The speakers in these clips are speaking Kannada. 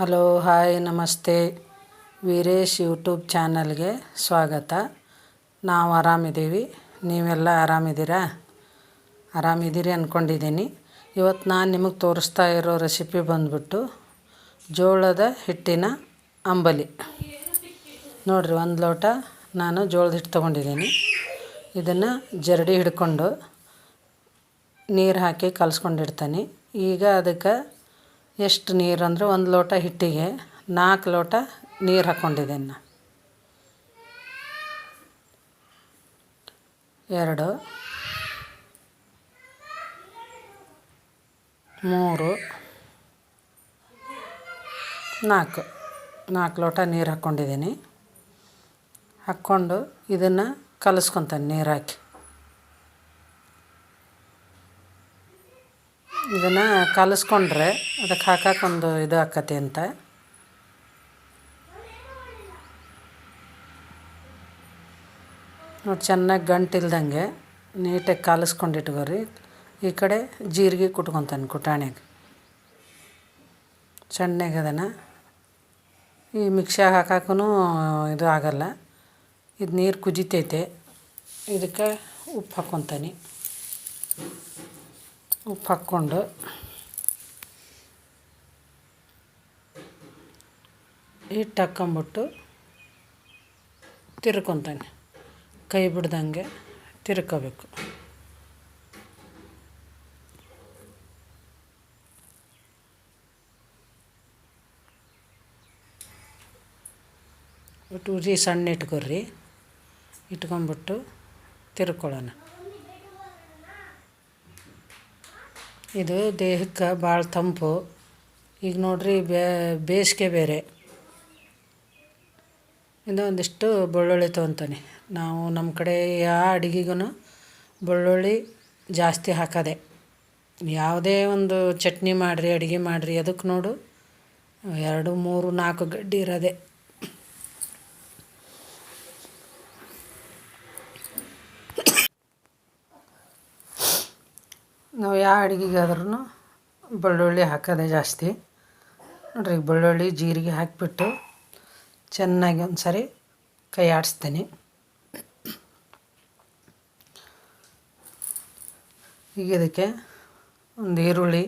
ಹಲೋ, ಹಾಯ್, ನಮಸ್ತೆ. ವೀರೇಶ್ ಯೂಟ್ಯೂಬ್ ಚಾನಲ್ಗೆ ಸ್ವಾಗತ. ನಾವು ಆರಾಮಿದ್ದೀವಿ. ನೀವೆಲ್ಲ ಆರಾಮಿದ್ದೀರಾ? ಆರಾಮಿದ್ದೀರಿ ಅಂದ್ಕೊಂಡಿದ್ದೀನಿ ಇವತ್ತು ನಾನು ನಿಮಗೆ ತೋರಿಸ್ತಾ ಇರೋ ರೆಸಿಪಿ ಬಂದ್ಬಿಟ್ಟು ಜೋಳದ ಹಿಟ್ಟಿನ ಅಂಬಲಿ. ನೋಡಿರಿ, ಒಂದು ಲೋಟ ನಾನು ಜೋಳದ ಹಿಟ್ಟು ತೊಗೊಂಡಿದ್ದೀನಿ. ಇದನ್ನು ಜರಡಿ ಹಿಡ್ಕೊಂಡು ನೀರು ಹಾಕಿ ಕಲಸ್ಕೊಂಡಿರ್ತೀನಿ. ಈಗ ಅದಕ್ಕೆ ಎಷ್ಟು ನೀರು ಅಂದರೆ ಒಂದು ಲೋಟ ಹಿಟ್ಟಿಗೆ ನಾಲ್ಕು ಲೋಟ ನೀರು ಹಾಕ್ಕೊಂಡಿದ್ದೇನೆ ನಾನು. ಎರಡು, ಮೂರು, ನಾಲ್ಕು ನಾಲ್ಕು ಲೋಟ ನೀರು ಹಾಕ್ಕೊಂಡಿದ್ದೀನಿ. ಹಾಕ್ಕೊಂಡು ಇದನ್ನು ಕಲಸ್ಕೊತಾನೆ ನೀರು ಹಾಕಿ ಇದನ್ನು ಕಲಿಸ್ಕೊಂಡ್ರೆ ಅದಕ್ಕೆ ಹಾಕಕ್ಕೆ ಒಂದು ಇದು ಆಕತಿ ಅಂತ. ನೋಡಿ ಚೆನ್ನಾಗಿ ಗಂಟಿಲ್ದಂಗೆ ನೀಟಾಗಿ ಕಾಲಿಸ್ಕೊಂಡು ಇಟ್ಕೋರಿ ಈ ಕಡೆ ಜೀರಿಗೆ ಕುಟ್ಕೊತಾನೆ ಕುಟಾಣಿಗೆ. ಸಣ್ಣಗೆ ಅದನ್ನು ಈ ಮಿಕ್ಸಿಯಾಗ ಹಾಕಕ್ಕೂ ಇದು ಆಗಲ್ಲ. ಇದು ನೀರು ಕುದಿತೈತೆ ಇದಕ್ಕೆ ಉಪ್ಪು ಹಾಕ್ಕೊತಾನೆ ಉಪ್ಪು ಹಾಕ್ಕೊಂಡು. ಹಿಟ್ಟು ಹಾಕ್ಕೊಂಬಿಟ್ಟು ತಿರ್ಕೊತಾನೆ. ಕೈ ಬಿಡ್ದಂಗೆ ತಿರ್ಕೋಬೇಕು. ಉರಿ ಸಣ್ಣ ಇಟ್ಕೊರಿ ಇಟ್ಕೊಂಬಿಟ್ಟು ತಿರ್ಕೊಳ್ಳೋಣ. ಇದು ದೇಹಕ್ಕೆ ಭಾಳ ತಂಪು. ಈಗ ನೋಡಿರಿ ಬೇಸಿಗೆ ಬೇರೆ. ಇದು ಒಂದಿಷ್ಟು ಬೆಳ್ಳುಳ್ಳಿ ತೊಗೊತಾನೆ. ನಾವು ನಮ್ಮ ಕಡೆ ಯಾವ ಅಡುಗೆಗೂ ಬೆಳ್ಳುಳ್ಳಿ ಜಾಸ್ತಿ ಹಾಕೋದೆ. ಯಾವುದೇ ಒಂದು ಚಟ್ನಿ ಮಾಡಿರಿ, ಅಡುಗೆ ಮಾಡಿರಿ ಅದಕ್ಕೆ ನೋಡು. ಎರಡು, ಮೂರು, ನಾಲ್ಕು ಗಡ್ಡೆ ಇರೋದೆ. ನಾವು ಯಾವ ಅಡುಗೆಗಾದ್ರೂ ಬೆಳ್ಳುಳ್ಳಿ ಹಾಕೋದೇ ಜಾಸ್ತಿ. ನೋಡಿರಿ ಬೆಳ್ಳುಳ್ಳಿ, ಜೀರಿಗೆ ಹಾಕಿಬಿಟ್ಟು ಚೆನ್ನಾಗಿ ಒಂದು ಸಾರಿ ಕೈ ಆಡಿಸ್ತೀನಿ. ಈಗ ಇದಕ್ಕೆ ಒಂದು ಈರುಳ್ಳಿ,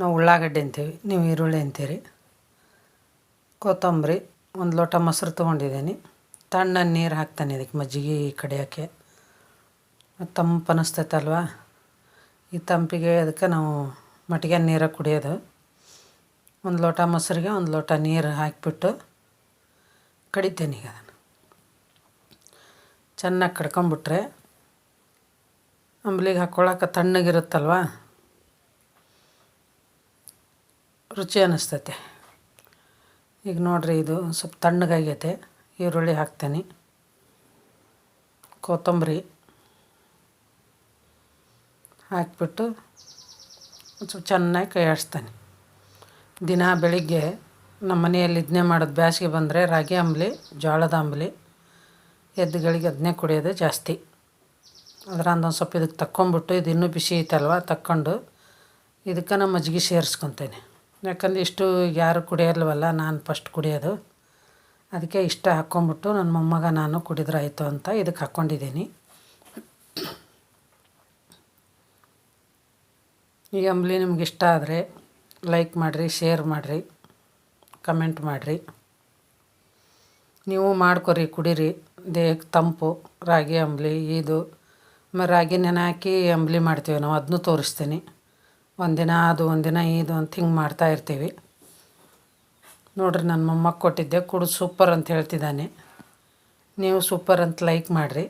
ನಾವು ಉಳ್ಳಾಗಡ್ಡೆ ಅಂತೀವಿ, ನೀವು ಈರುಳ್ಳಿ ಅಂತೀರಿ. ಕೊತ್ತಂಬರಿ, ಒಂದು ಲೋಟ ಮೊಸರು ತೊಗೊಂಡಿದ್ದೀನಿ. ತಣ್ಣ ನೀರು ಹಾಕ್ತಾನೆ ಇದಕ್ಕೆ ಮಜ್ಜಿಗೆ ಕಡಿಯೋಕ್ಕೆ ತಂಪು ಅನ್ನಿಸ್ತೈತಲ್ವಾ ಈ ತಂಪಿಗೆ ಅದಕ್ಕೆ ನಾವು ಮಟ್ಟಿಗೆ ನೀರು ಕುಡಿಯೋದು. ಒಂದು ಲೋಟ ಮೊಸರಿಗೆ ಒಂದು ಲೋಟ ನೀರು ಹಾಕಿಬಿಟ್ಟು ಕಡಿತೇನೆ ಈಗ ಅದನ್ನು. ಚೆನ್ನಾಗಿ ಕಡ್ಕೊಂಬಿಟ್ರೆ ಅಂಬಲಿಗೆ ಹಾಕ್ಕೊಳಕ್ಕೆ ತಣ್ಣಗಿರುತ್ತಲ್ವ? ರುಚಿ ಅನ್ನಿಸ್ತೈತೆ ಈಗ ನೋಡಿರಿ ಇದು ಸ್ವಲ್ಪ ತಣ್ಣಗಾಗೈತೆ. ಈರುಳ್ಳಿ ಹಾಕ್ತೇನೆ. ಕೊತ್ತಂಬರಿ. ಹಾಕಿಬಿಟ್ಟು ಸ್ವಲ್ಪ ಚೆನ್ನಾಗಿ ಕೈ ಆಡಿಸ್ತಾನೆ ದಿನ ಬೆಳಿಗ್ಗೆ ನಮ್ಮ ಮನೆಯಲ್ಲಿ ಇದನ್ನೇ ಮಾಡೋದು. ಬೇಸಿಗೆ ಬಂದರೆ ರಾಗಿ ಅಂಬಲಿ, ಜೋಳದ ಅಂಬಲಿ ಎದ್ದುಗಳಿಗೆ ಅದನ್ನೇ ಕುಡಿಯೋದು ಜಾಸ್ತಿ. ಅದರ ಒಂದು ಸ್ವಲ್ಪ ಇದಕ್ಕೆ ತಕ್ಕೊಂಬಿಟ್ಟು ಇದು ಇನ್ನೂ ಬಿಸಿ ಐತಲ್ವ ತಕ್ಕೊಂಡು ಇದಕ್ಕೆ ನಮ್ಮ ಮಜ್ಜಿಗೆ ಸೇರಿಸ್ಕೊತೇನೆ. ಯಾಕಂದ್ರೆ ಇಷ್ಟು ಯಾರು ಕುಡಿಯೋಲ್ವಲ್ಲ, ನಾನು ಫಸ್ಟ್ ಕುಡಿಯೋದು. ಅದಕ್ಕೆ ಇಷ್ಟ ಹಾಕ್ಕೊಂಬಿಟ್ಟು ನನ್ನ ಮೊಮ್ಮಗ ನಾನು ಕುಡಿದ್ರಾಯಿತು ಅಂತ ಇದಕ್ಕೆ ಹಾಕ್ಕೊಂಡಿದ್ದೀನಿ. ಈ ಅಂಬ್ಲಿ ನಿಮ್ಗೆ ಇಷ್ಟ ಆದರೆ ಲೈಕ್ ಮಾಡಿರಿ ಶೇರ್ ಮಾಡಿರಿ ಕಮೆಂಟ್ ಮಾಡಿರಿ. ನೀವು ಮಾಡ್ಕೊರಿ, ಕುಡೀರಿ. ದೇಹಕ್ಕೆ ತಂಪು, ರಾಗಿ ಅಂಬ್ಲಿ, ಇದು. ರಾಗಿ ನೆನೆ ಹಾಕಿ ಅಂಬ್ಲಿ ಮಾಡ್ತೀವಿ ನಾವು ಅದನ್ನೂ ತೋರಿಸ್ತೀನಿ. ಒಂದಿನ ಅದು, ಒಂದಿನ ಇದು ಅಂತ ಹಿಂಗೆ ಮಾಡ್ತಾ ಇರ್ತೀವಿ. ನೋಡಿರಿ ನನ್ನ ಮೊಮ್ಮಕ್ಕ ಕೊಟ್ಟಿದ್ದೆ, ಕುಡಿದು ಸೂಪರ್ ಅಂತ ಹೇಳ್ತಿದ್ದಾನೆ. ನೀವು ಸೂಪರ್ ಅಂತ ಲೈಕ್ ಮಾಡಿರಿ.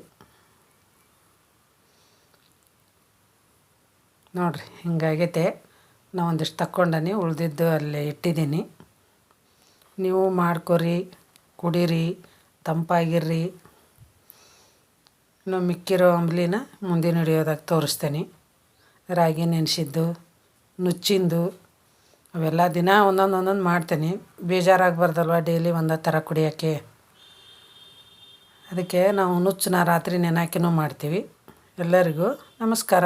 ನೋಡಿರಿ, ಹಿಂಗಾಗೈತೆ. ನಾವು ಒಂದಿಷ್ಟು ತಕ್ಕೊಂಡನಿ, ಉಳಿದಿದ್ದು ಅಲ್ಲೇ ಇಟ್ಟಿದ್ದೀನಿ ನೀವು ಮಾಡ್ಕೊರಿ, ಕುಡೀರಿ, ತಂಪಾಗಿರ್ರಿ. ಇನ್ನು ಮಿಕ್ಕಿರೋ ಅಂಬ್ಲಿನ ಮುಂದಿನ ಹಿಡಿಯೋದಾಗಿ ತೋರಿಸ್ತೇನೆ. ರಾಗಿ ನೆನೆಸಿದ್ದು, ನುಚ್ಚಿಂದು, ಅವೆಲ್ಲ ದಿನ ಒಂದೊಂದು ಒಂದೊಂದು ಮಾಡ್ತೇನೆ. ಬೇಜಾರಾಗಬಾರ್ದಲ್ವ ಡೈಲಿ ಒಂದೇ ಥರ ಕುಡಿಯೋಕ್ಕೆ? ಅದಕ್ಕೆ ನಾವು ನುಚ್ಚನ್ನ ರಾತ್ರಿ ನೆನಾಕಿನೂ ಮಾಡ್ತೀವಿ. ಎಲ್ಲರಿಗೂ ನಮಸ್ಕಾರ.